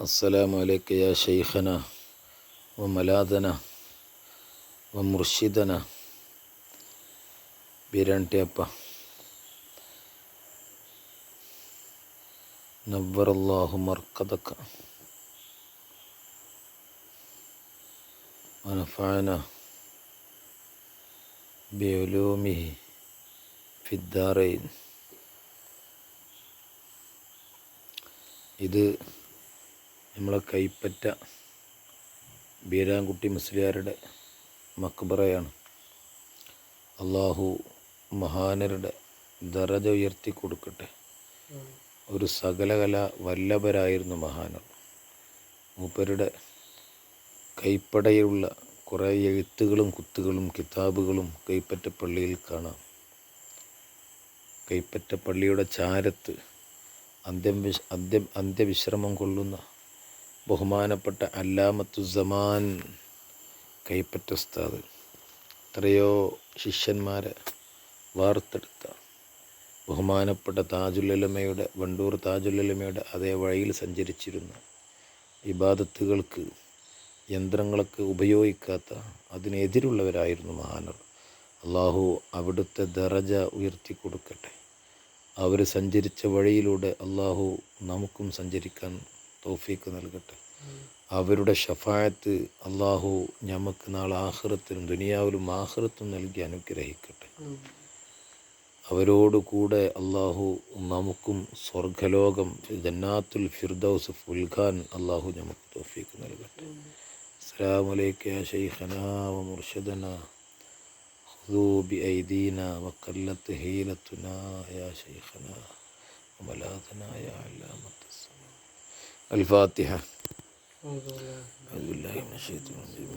അസ്സലാമു അലൈക്കും യാ ഷെയ്ഖന വ മലാദന വ മുർഷിദന. ബിരണ്ടിയപ്പ നവറല്ലാഹു മർക്കതക്ക ونفعنا بعلومه في الدارين إذا നമ്മളെ കൈപ്പറ്റ ബീരാൻകുട്ടി മുസ്ലിയാരുടെ മക്ബറയാണ്. അള്ളാഹു മഹാനരുടെ ദറജ ഉയർത്തി കൊടുക്കട്ടെ. ഒരു സകലകല വല്ലഭരായിരുന്നു മഹാനർ മൂപ്പരുടെ കൈപ്പടയിലുള്ള കുറേ എഴുത്തുകളും കുത്തുകളും കിതാബുകളും കൈപ്പറ്റ പള്ളിയിൽ കാണാം. കൈപ്പറ്റ പള്ളിയുടെ ചാരത്ത് അന്ത്യം അന്ത്യം അന്ത്യവിശ്രമം കൊള്ളുന്ന ബഹുമാനപ്പെട്ട അല്ലാമത്തു സമാൻ കൈപ്പറ്റ ഉസ്താദ്. എത്രയോ ശിഷ്യന്മാരെ വാർത്തെടുത്ത ബഹുമാനപ്പെട്ട താജുല്ലമയുടെ വണ്ടൂർ താജുല്ലമയുടെ അതേ വഴിയിൽ സഞ്ചരിച്ചിരുന്ന ഇബാദത്തുകൾക്ക് യന്ത്രങ്ങളൊക്കെ ഉപയോഗിക്കാത്ത അതിനെതിരുള്ളവരായിരുന്നു മഹാനർ. അള്ളാഹു അവിടുത്തെ ദറജ ഉയർത്തി കൊടുക്കട്ടെ അവർ സഞ്ചരിച്ച വഴിയിലൂടെ അള്ളാഹു നമുക്കും സഞ്ചരിക്കാൻ തോഫീക്ക് നൽകട്ടെ. അവരുടെ ഷഫായത്ത് അള്ളാഹു ഞമ്മക്ക് നാളെ ആഹ്റത്തിനും ദുനിയാവിലും ആഹ്റത്തും നൽകി അനുഗ്രഹിക്കട്ടെ. അവരോട് കൂടെ അള്ളാഹു നമുക്കും സ്വർഗലോകം ജന്നാത്തുൽ ഫിർദൌസ് ഫുൽഖാൻ അള്ളാഹു നമുക്ക് തോഫീക്ക് നൽകട്ടെ. അസ്സാം വ മുർഷദന ബി ഐദീന വക്കല്ലത്ത് ഹീലത്തുന യാ ഷെയ്ഖന വമലാതന യാ അല്ലാമത്തസ്സമ الفاتحة. أعوذ بالله من الشيطان الرجيم.